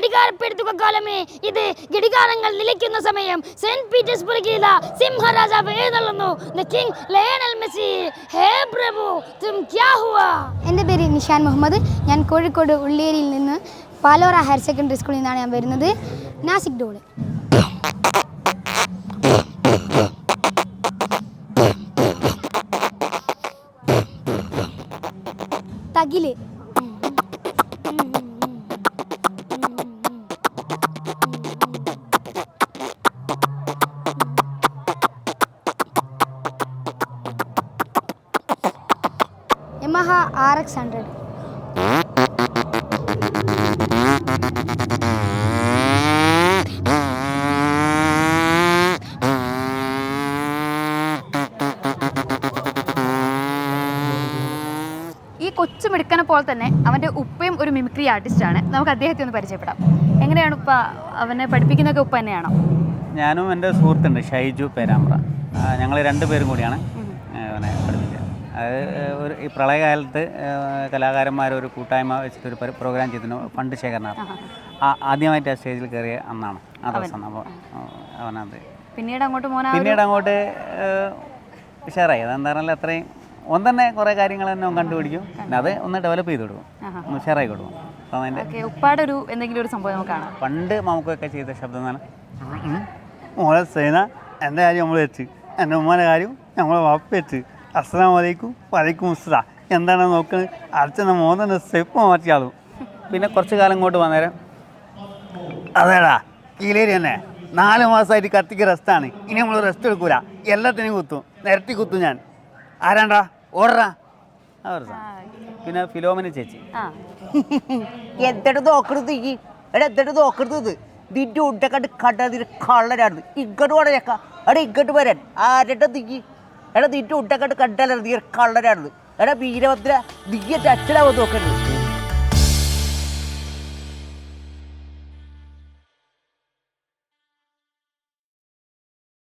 അധികാരപ്പെടുത്തുക കാലമേ. ഇത് ഘടികാരങ്ങൾ നിലയ്ക്കുന്ന സമയം. സെന്റ് പീറ്റേഴ്സ്ബർഗിൽ സിംഹരാജാവ് എഴുന്നള്ളുന്നു. The king Lionel Messi. ഹേ പ്രഭു തും ക്യാ ഹുവാ? എന്റെ പേര് നിഷാൻ മുഹമ്മദ്. ഞാൻ കോഴിക്കോട് ഉള്ളിയേരിയിൽ നിന്ന് പാലോറ ഹയർ സെക്കൻഡറി സ്കൂളിൽ നിന്നാണ് ഞാൻ വരുന്നത്. നാസിക് ഡോൾ. തകിൽ. യമഹ ആർ എക്സ് ഹൺഡ്രഡ് ഈ കൊച്ചു മിടുക്കനെ പോലെ തന്നെ അവന്റെ ഉപ്പയും ഒരു മിമിക്രി ആർട്ടിസ്റ്റാണ് നമുക്ക് അദ്ദേഹത്തെ ഒന്ന് പരിചയപ്പെടാം. എങ്ങനെയാണ് ഉപ്പ അവനെ പഠിപ്പിക്കുന്നതൊക്കെ ഉപ്പ തന്നെയാണോ? ഞാനും എന്റെ സുഹൃത്തുണ്ട് ഷൈജു പേരാമ്പ്ര. ഞങ്ങൾ രണ്ടുപേരും കൂടിയാണ് അവനെ പഠിപ്പിച്ചത്. അത് ഒരു ഈ പ്രളയകാലത്ത് കലാകാരന്മാർ ഒരു കൂട്ടായ്മ വെച്ചിട്ടൊരു പരി- പ്രോഗ്രാം ചെയ്തിരുന്നു ഫണ്ട് ശേഖരണാർത്ഥം ആ ആദ്യമായിട്ട് ആ സ്റ്റേജിൽ കയറിയ അന്നാണ് ആ ദിവസം അപ്പോൾ അവനത്. പിന്നീട് അങ്ങോട്ട് പിന്നീട് അങ്ങോട്ട് ഉഷാറായി. അതെന്താ പറഞ്ഞാൽ അത്രയും ഒന്ന് തന്നെ കുറേ കാര്യങ്ങൾ തന്നെ കണ്ടുപിടിക്കും. പിന്നെ അത് ഒന്ന് ഡെവലപ്പ് ചെയ്ത് കൊടുക്കും. ഉഷാറായി കൊടുക്കും. അപ്പം അതിന്റെ ഉപ്പാടെ ഒരു എന്തെങ്കിലും ഒരു സംഭവം നമുക്ക് കാണാം. പണ്ട് നമുക്കൊക്കെ ചെയ്ത ശബ്ദം എന്നാണ് മോളെ സേന എന്റെ കാര്യം നമ്മൾ വെച്ച്. എന്റെ ഉമ്മാന്റെ കാര്യം നമ്മളെ വാപ്പ വെച്ച്. അസ്സലാം വലൈക്കും വലൈക്കും അസ്സലാം. എന്താണ് നോക്കുന്നത് അർച്ചന മോനെ സ്റ്റെപ്പ് മാറ്റിയാളും. പിന്നെ കുറച്ച് കാലം ഇങ്ങോട്ട് വന്നേരം. അതേടാ കീലേരി തന്നെ. നാല് മാസമായിട്ട് കത്തിക്ക് റെസ്റ്റാണ് ഇനി നമ്മൾ റെസ്റ്റ് എടുക്കൂല. എല്ലാത്തിനും കുത്തും. നിരത്തി കുത്തും ഞാൻ. ആരാണ്ടാ? ഓടറാ. പിന്നെ ഫിലോമിന ചേച്ചി. ആ. എന്തിട്ട് നോക്കരുത് ഈ എടാ എന്തിട്ട് നോക്കരുത് നിന്റെ ഉണ്ടക്കണ്ട് കണ്ടതിന് കള്ളനാണ്. ഇങ്ങോട്ട് പോണേക്ക അവിടെ ഇങ്ങോട്ട് വരാൻ. ആരുടെ നീ? എടാ നിന്റെ ഉണ്ടക്കണ്ട് കണ്ടാലാണ് നീ ഒരു കള്ളനാണ് എടാ വീരഭദ്ര നീ എന്റെ അച്ഛനാവാൻ നോക്കരുത്